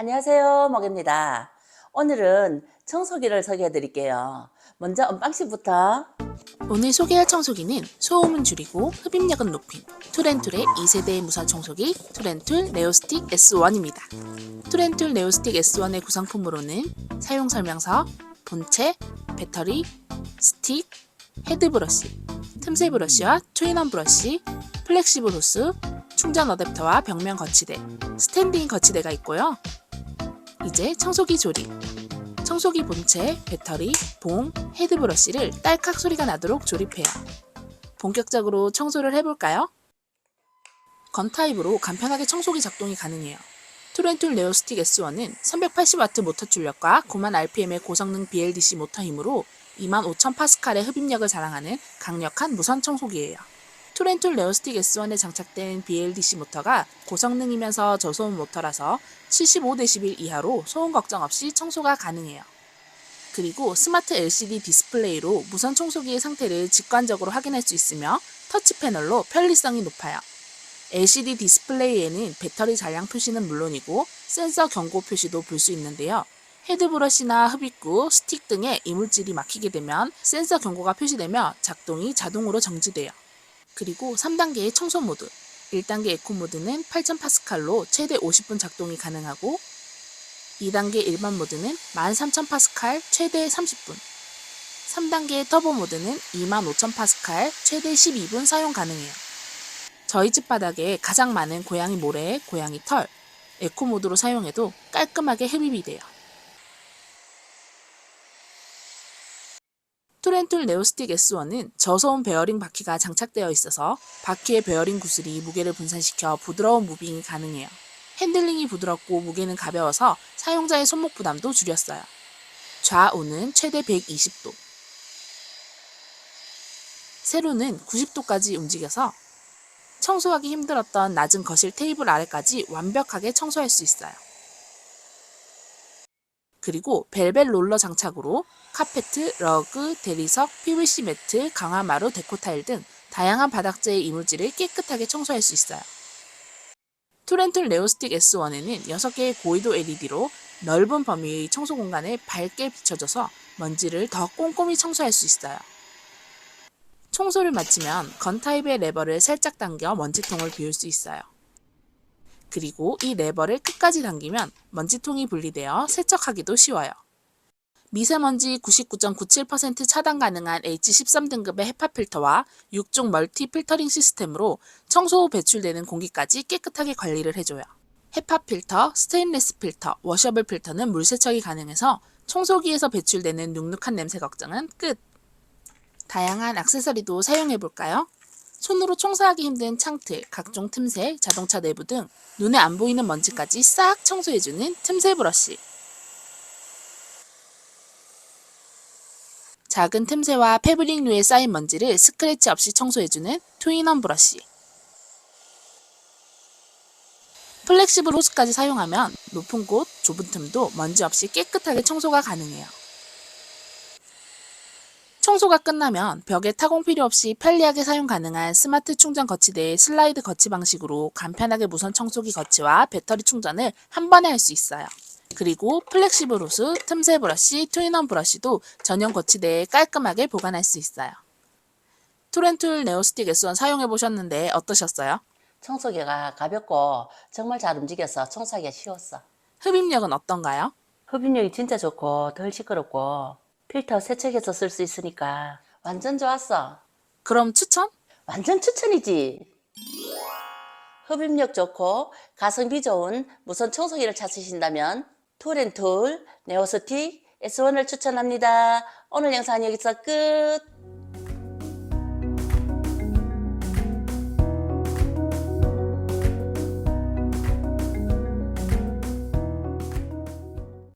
안녕하세요. 먹입니다. 오늘은 청소기를 소개해 드릴게요. 먼저 언박싱부터 오늘 소개할 청소기는 소음은 줄이고 흡입력은 높인 툴앤툴의 2세대 무선 청소기 툴앤툴 네오스틱 S1입니다. 툴앤툴 네오스틱 S1의 구성품으로는 사용 설명서, 본체, 배터리, 스틱, 헤드 브러쉬, 틈새 브러쉬와 투인원 브러쉬, 플렉시블 호스, 충전 어댑터와 벽면 거치대, 스탠딩 거치대가 있고요. 이제 청소기 조립. 청소기 본체, 배터리, 봉, 헤드 브러쉬를 딸깍 소리가 나도록 조립해요. 본격적으로 청소를 해볼까요? 건 타입으로 간편하게 청소기 작동이 가능해요. 툴앤툴 네오스틱 S1은 380W 모터 출력과 9만 RPM의 고성능 BLDC 모터 힘으로 25,000 파스칼의 흡입력을 자랑하는 강력한 무선 청소기예요. 툴앤툴 네오스틱 S1에 장착된 BLDC 모터가 고성능이면서 저소음 모터라서 75dB 이하로 소음 걱정 없이 청소가 가능해요. 그리고 스마트 LCD 디스플레이로 무선 청소기의 상태를 직관적으로 확인할 수 있으며 터치 패널로 편리성이 높아요. LCD 디스플레이에는 배터리 잔량 표시는 물론이고 센서 경고 표시도 볼 수 있는데요. 헤드 브러쉬나 흡입구, 스틱 등의 이물질이 막히게 되면 센서 경고가 표시되며 작동이 자동으로 정지돼요. 그리고 3단계의 청소 모드. 1단계 에코 모드는 8000파스칼로 최대 50분 작동이 가능하고 2단계 일반 모드는 13000파스칼 최대 30분. 3단계 터보 모드는 25000파스칼 최대 12분 사용 가능해요. 저희 집 바닥에 가장 많은 고양이 모래, 고양이 털, 에코 모드로 사용해도 깔끔하게 흡입이 돼요. 툴앤툴 네오스틱 S1은 저소음 베어링 바퀴가 장착되어 있어서 바퀴의 베어링 구슬이 무게를 분산시켜 부드러운 무빙이 가능해요. 핸들링이 부드럽고 무게는 가벼워서 사용자의 손목 부담도 줄였어요. 좌우는 최대 120도. 세로는 90도까지 움직여서 청소하기 힘들었던 낮은 거실 테이블 아래까지 완벽하게 청소할 수 있어요. 그리고 벨벳 롤러 장착으로 카페트, 러그, 대리석, PVC 매트, 강화마루, 데코타일 등 다양한 바닥재의 이물질을 깨끗하게 청소할 수 있어요. 툴앤툴 네오스틱 S1에는 6개의 고위도 LED로 넓은 범위의 청소 공간을 밝게 비춰줘서 먼지를 더 꼼꼼히 청소할 수 있어요. 청소를 마치면 건 타입의 레버를 살짝 당겨 먼지통을 비울 수 있어요. 그리고 이 레버를 끝까지 당기면 먼지통이 분리되어 세척하기도 쉬워요. 미세먼지 99.97% 차단 가능한 H13 등급의 헤파 필터와 6종 멀티 필터링 시스템으로 청소 후 배출되는 공기까지 깨끗하게 관리를 해줘요. 헤파 필터, 스테인레스 필터, 워셔블 필터는 물 세척이 가능해서 청소기에서 배출되는 눅눅한 냄새 걱정은 끝! 다양한 액세서리도 사용해 볼까요? 손으로 청소하기 힘든 창틀, 각종 틈새, 자동차 내부 등 눈에 안 보이는 먼지까지 싹 청소해주는 틈새 브러쉬. 작은 틈새와 패브릭류에 쌓인 먼지를 스크래치 없이 청소해주는 투인원 브러쉬. 플렉시블 호스까지 사용하면 높은 곳, 좁은 틈도 먼지 없이 깨끗하게 청소가 가능해요. 청소가 끝나면 벽에 타공 필요 없이 편리하게 사용 가능한 스마트 충전 거치대의 슬라이드 거치 방식으로 간편하게 무선 청소기 거치와 배터리 충전을 한 번에 할 수 있어요. 그리고 플렉시블 호스, 틈새 브러쉬, 투인원 브러쉬도 전용 거치대에 깔끔하게 보관할 수 있어요. 툴앤툴 네오스틱 S1 사용해 보셨는데 어떠셨어요? 청소기가 가볍고 정말 잘 움직여서 청소하기가 쉬웠어. 흡입력은 어떤가요? 흡입력이 진짜 좋고 덜 시끄럽고 필터 세척해서 쓸 수 있으니까 완전 좋았어. 그럼 추천? 완전 추천이지. 흡입력 좋고 가성비 좋은 무선 청소기를 찾으신다면 툴앤툴 네오스틱 S1을 추천합니다. 오늘 영상 여기서 끝.